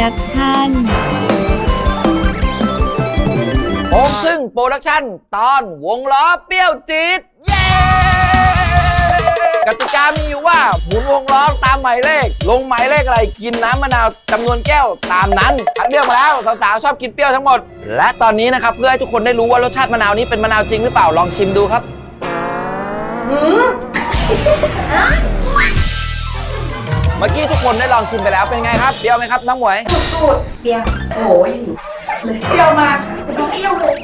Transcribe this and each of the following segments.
ดักชั่นโอมซึ่งโปรดักชั่นตอนวงล้อเปรี้ยวจี๊ดเย้ กติกามีอยู่ว่าหมุนวงล้อตามหมายเลข ลงหมายเลขอะไรกินน้ำมะนาวจำนวนแก้วตามนั้นคัดเลือกมาแล้วสาวๆชอบกินเปรี้ยวทั้งหมด และตอนนี้นะครับเพื่อให้ทุกคนได้รู้ว่ารสชาติมะนาวนี้เป็นมะนาวจริงหรือเปล่าลองชิมดูครับ เมื่อกี้ทุกคนได้ลองชิมไปแล้วเป็นไงครับเปรี้ยวไหมครับน้องหมวยสูตรเปรี้ยวโอ้ยเลยเปรี้ยวมากจะต้องเปรี้ยวเลย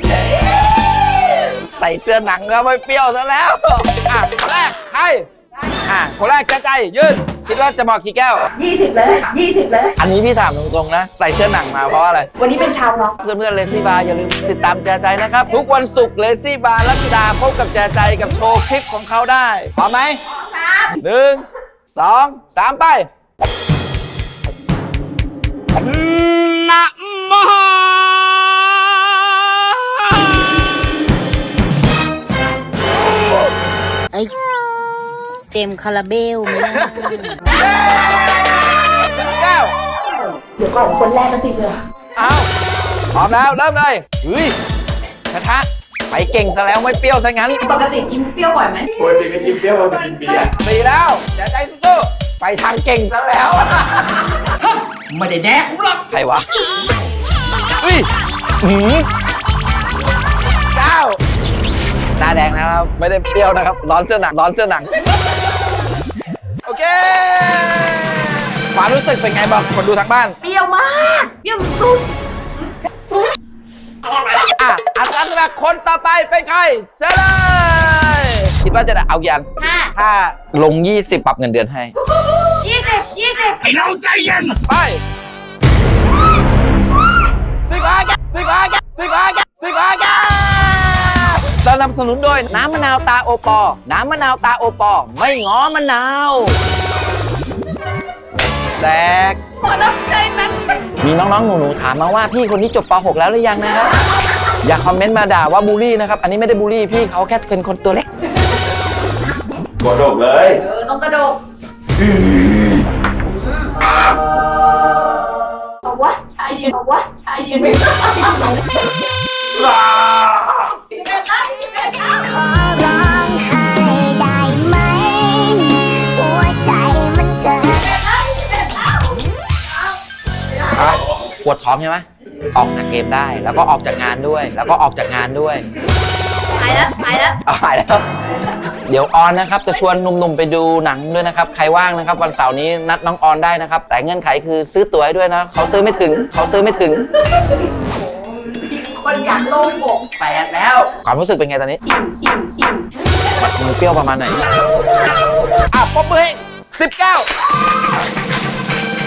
ใส่เสื้อหนังก็ไม่เปรี้ยวซะแล้วอะคนแรกใครอะคนแรกใจใจยืนคิดว่าจะบอกกี่แก้ว ยี่สิบเลยยี่สิบเลย อันนี้พี่ถามตรงๆนะ ใส่เสื้อหนังมาเพราะอะไร วันนี้เป็นชาวร็อกเพื่อนๆเลซี่บาร์อย่าลืมติดตามแจใจนะครับ ทุกวันศุกร์เลซี่บาร์รัชดาพบกับแจใจกับโชว์คลิปของเขาได้พร้อมไหมหนึ่ง สองสามไปนะโมไอ้เต็มคาราเบลไหมนะแก้วเดี๋ยวก่อนคนแรกก็สิเลยเอาพร้อมแล้วเริ่มเลยเฮ้ยกระทะ ไปเก่งซะแล้วไม่เปรี้ยวซะงั้นปกติกินเปรี้ยวบ่อยไหมปกติไม่กินเปรี้ยวเราจะกินเบียร์สี่แล้วแจใจสู้ๆไปทางเก่งซะแล้วไม่ได้แดกผมหรอกใครวะอุ้ยหืมเก้าหน้าแดงนะครับไม่ได้เปรี้ยวนะครับ ร้อนเสื้อหนังร้อนเสื้อหนัง โอเคความรู้สึกเป็นไงบอกคนดูทางบ้าน เปรี้ยวมาก เปรี้ยวสุด อะอาสาสมัครคนต่อไปเป็นใครเชิญเลยคิดว่าจะได้เอากี่อัน ห้าถ้าลง 20 ปรับเงินเดือนให้ ยี่สิบยี่สิบไอ้เราใจเย็น ไปสิบห้าแก้วสิบห้าแก้วสิบห้าแก้วสิบห้าแก้วสนับสนุนโดยน้ำมะนาวตาโอปอ น้ำมะนาวตาโอปอ ไม่ง้อมะนาวแตก ขอรับใจนั้นมีน้องๆ หนูๆ ถามมาว่าพี่คนนี้จบป .6 แล้วหรือยังนะครับ อย่าคอมเมนต์มาด่าว่าบูลลี่นะครับ อันนี้ไม่ได้บูลลี่พี่เขาแค่เป็นคนตัวเล็ก กดกเลยเออ ต้องกระโดดเอาวะชายเย็นเอาวะชายเย็นไม่ได้สิบเอ็ดแล้ว ปวดท้องใช่ไหมออกจากเกมได้ แล้วก็ออกจากงานด้วย แล้วก็ออกจากงานด้วยหายแล้วหายแล้วเอาหายแล้ว เดี๋ยวออนนะครับจะชวนหนุ่มๆไปดูหนังด้วยนะครับ ใครว่างนะครับ วันเสาร์นี้นัดน้องออนได้นะครับ แต่เงื่อนไขคือซื้อตั๋วให้ด้วยนะเขาซื้อไม่ถึงเขาซื้อไม่ถึงคนอยากโล่งอกแปดแล้วความรู้สึกเป็นไงตอนนี้อิ่มอิ่มอิ่มมันเปรี้ยวประมาณไหนอะปมมือให้สิบเก้า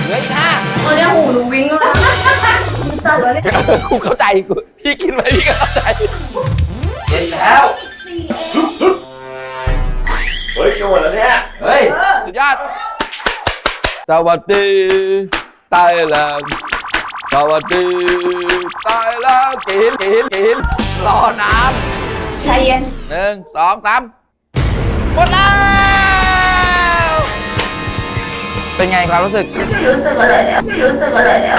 เหลืออีกห้าตอนนี้หูหนูวิ่งแล้วมันสั่นแล้วเนี่ยกูเข้าใจกูพี่กินไปพี่ก็เข้าใจเย็นแล้วสี่เองเฮ้ยจะหมดแล้วเนี่ยเฮ้ยสุดยอดสวัสดีไทยแลนด์สวัสดีไทยแลนด์กินกินกินรอน้ชายเย็นำหนึ่งสองสามหมดแล้ว เป็นไงความรู้สึกรู้สึกอะไรแล้วรู้สึกอะไรแล้ว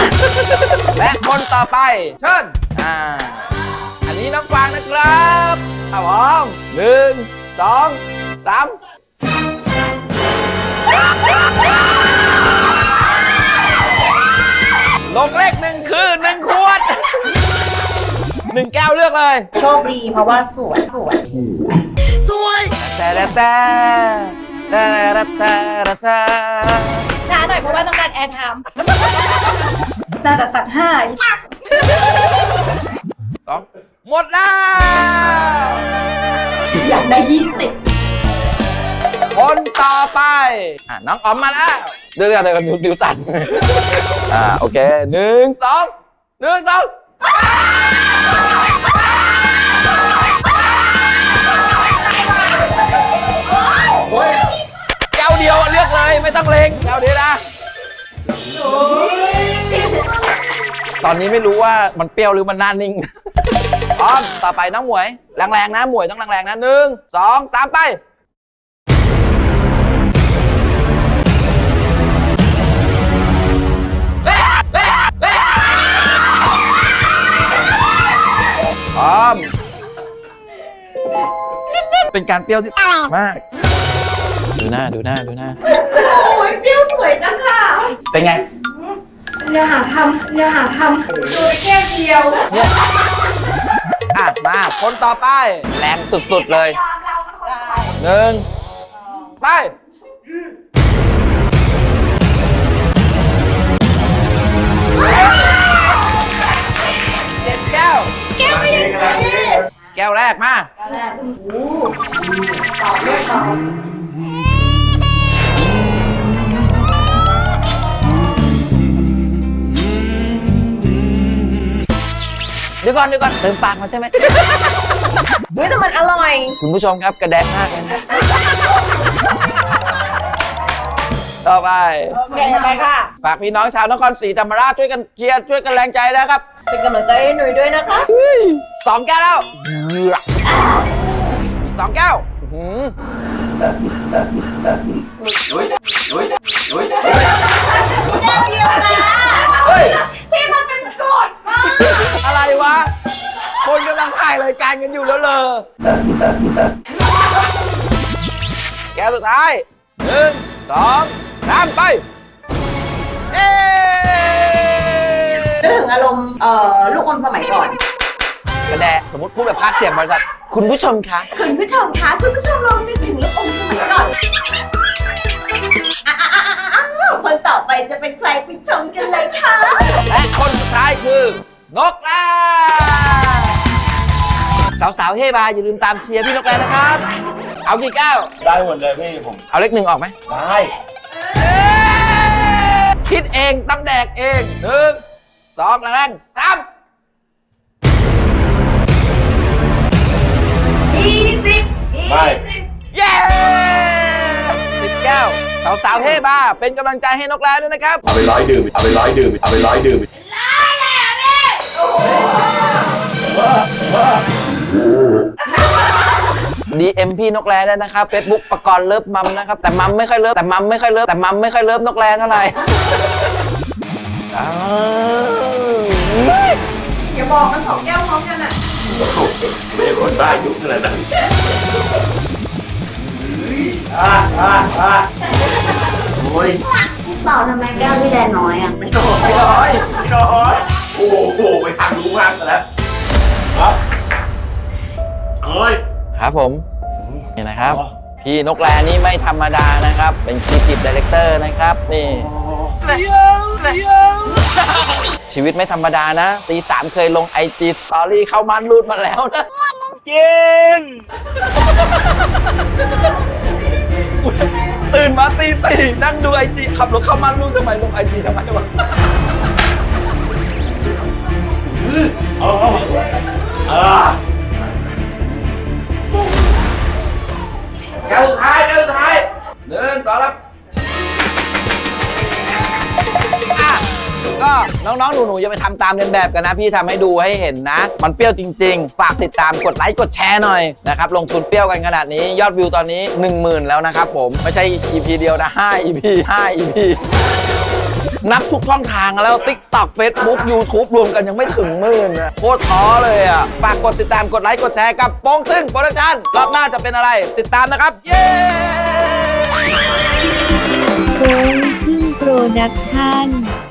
และคนต่อไป เชิญอ่า อันนี้น้องฟางนะครับเอาพร้อมหนึ่งสองสามลงเลขหนึ่งคือหนึ่งขวดหนึ่งแก้วเลือกเลยโชคดีเพราะว่าสวยสวยแต่แต่แต่แต่แต่แต่แต่ น่าจะสักห้าสองหมดแล้ว อยากได้ยี่สิบคนต่อไป อะน้องอ๋อมมาแล้ว เดี๋ยวเดี๋ยวเดี๋ยวนิ้วนิ้วสั่น อ่าโอเคหนึ่งสองหนึ่งสองโอ้ยแก้วเดียวเลือกเลยไม่ต้องเลงแก้วเดียวนะ ตอนนี้ไม่รู้ว่ามันเปรี้ยวหรือมันน่านิ่ง พร้อมต่อไปน้องหมวย แรงๆนะหมวยต้องแรงๆนะหนึ่งสองสามไป พร้อม เป็นการเปรี้ยวที่มาก ดูหน้าดูหน้าดูหน้า โอ้ยเปรี้ยวสวยจังค่ะ เป็นไง อย่าหาทำอย่าหาทำดูไปแค่เดียวเนี่ยอะมา คนต่อไป แรงสุดๆเลยยอมเราเป็นคนไปหนึ่งไปเจ็ดแก้ว แก้วไม่ยังไงแก้วแรกมาแรกโอ้ต่อเรื่องต่อ ดี๋ยวก่อนเดี๋ยวก่อนเติมปากมาใช่ไหมเฮ้ยแต่มันอร่อย คุณผู้ชมครับกระแดกมากเลยนะต่อไป โอเคไปค่ะ ฝากพี่น้องชาวนครศรีธรรมราชช่วยกันเชียร์ช่วยกันแรงใจนะครับเป็นกำลังใจให้หนุ่ยด้วยนะคะ สองแก้วแล้วสองแก้วอื้อหือ สุดท้ายหนึ่งสองสามไป เอ๊นึกถึงอารมณ์เอ่อลูกอมสมัยก่อน กระแดะสมมติพูดแบบภาคเสียงบริษัท คุณผู้ชมคะ คุณผู้ชมคะคุณผู้ชมลองนึกถึงลูกอมสมัยก่อนอะอะอะอะอะคนต่อไปจะเป็นใครไปชมกันเลยค่ะและคนสุดท้ายคือนกแร้สาวๆเฮบาอย่าลืมตามเชียร์พี่นกแร้นะครับ เอากี่แก้ว ได้หมดเลยพี่ผม เอาเลขหนึ่งออกไหม ได้คิดเองต้องแดกเองหนึ่งสองแรงๆสามยี่สิบไม่เย้สิบแก้วสาวๆเฮบาเป็นกำลังใจให้นกแร้ด้วยนะครับ เอาไปร้อยดื่ม เอาไปร้อยดื่ม เอาไปร้อยดื่ม ดีเอ็มพี่นกแร้ได้นะครับเฟซบุ๊กประกรณ์เลิฟมัมนะครับ แต่มัมไม่ค่อยเลิฟแต่มัมไม่ค่อยเลิฟแต่มัมไม่ค่อยเลิฟนกแร้เท่าไหร่อ้าวอย่าบอกกันสองแก้วพร้อมกันอะไม่ใช่คนบ้ายุคขนาดนั้นอ่าอ่าอ่าโอ้ยเปล่าทำไมแก้วพี่แดนน้อยอะ ไม่น้อยไม่น้อยไม่น้อยโอ้โหไปทางรู้มากซะแล้วครับเอ้ย ครับผมนี่นะครับ พี่นกแร้นี่ไม่ธรรมดานะครับ เป็นครีเอทีฟดีเลกเตอร์นะครับนี่ชีวิตไม่ธรรมดานะตีสามเคยลงไอจีสตอรี่เข้ามันรูดมาแล้วนะเจนตื่นมาตีตีนั่งดูไอจีขับรถเข้ามันรูดทำไมลงไอจีทำไมวะเอา แก้วสุดท้ายแก้วสุดท้ายหนึ่งสองแล้วอะก็น้องๆ หนูๆอย่าไปทำตามเลียนแบบกันนะ พี่ทำให้ดูให้เห็นนะ มันเปรี้ยวจริง ๆ ฝากติดตามกดไลค์กดแชร์หน่อยนะครับลงทุนเปรี้ยวกันขนาดนี้ยอดวิวตอนนี้ 10,000 แล้วนะครับผม ไม่ใช่ EP เดียวนะ 5 EP 5 EP นับทุกช่องทางแล้ว TikTok Facebook YouTube รวมกันยังไม่ถึงหมื่นนะโคตรท้อเลยอะ ฝากกดติดตามกดไลค์ กดแชร์กับโป้งซึ่งโปรดักชั่นรอบหน้าจะเป็นอะไร ติดตามนะครับ เย้โป้งชื่งโปรดักชั่น